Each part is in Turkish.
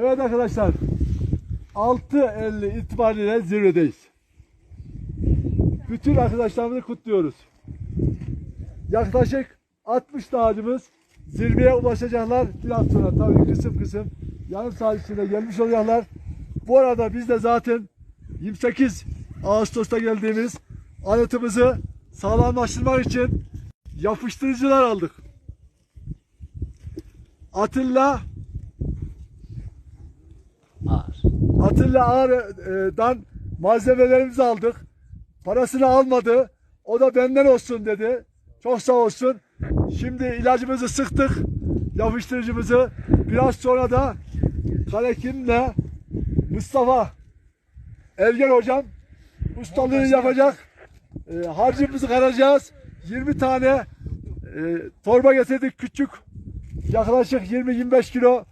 Evet arkadaşlar. 6.50 itibariyle zirvedeyiz. Bütün arkadaşlarımızı kutluyoruz. Yaklaşık 60 dağcımız zirveye ulaşacaklar. Biraz sonra tabii kısım kısım yarım saat içinde gelmiş olacaklar. Bu arada biz de zaten 28 Ağustos'ta geldiğimiz anıtımızı sağlamlaştırmak için yapıştırıcılar aldık. Atilla Atilla Ağrı'dan malzemelerimizi aldık. Parasını almadı. O da benden olsun dedi. Çok sağ olsun. Şimdi ilacımızı sıktık. Yapıştırıcımızı. Biraz sonra da Kalekim'le Mustafa Ergen hocam ustalığını yapacak. E, harcımızı karacağız. 20 tane e, torba getirdik küçük. Yaklaşık 20-25 kilo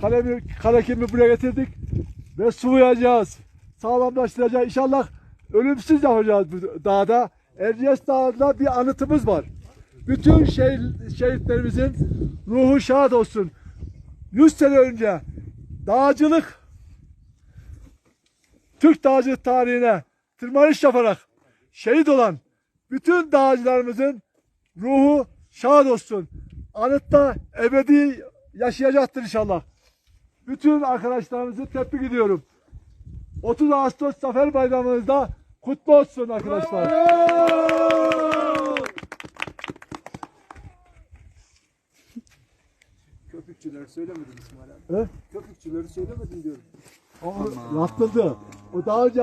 kalemi, kalekimi buraya getirdik ve sulayacağız. Sağlamlaştıracağız. İnşallah ölümsüz yapacağız bu dağda. Erciyes Dağı'nda bir anıtımız var. Bütün şehit, şehitlerimizin ruhu şad olsun. 100 sene önce dağcılık Türk dağcılık tarihine tırmanış yaparak şehit olan bütün dağcılarımızın ruhu şad olsun. Anıtta ebedi yaşayacaktır inşallah. Bütün arkadaşlarımızı tebrik ediyorum. 30 Ağustos Zafer Bayramınız da kutlu olsun arkadaşlar. Köpükçüleri söylemedin İsmail abi. He? Köpükçüleri söylemedin diyorum. O yaptırdı. O daha önce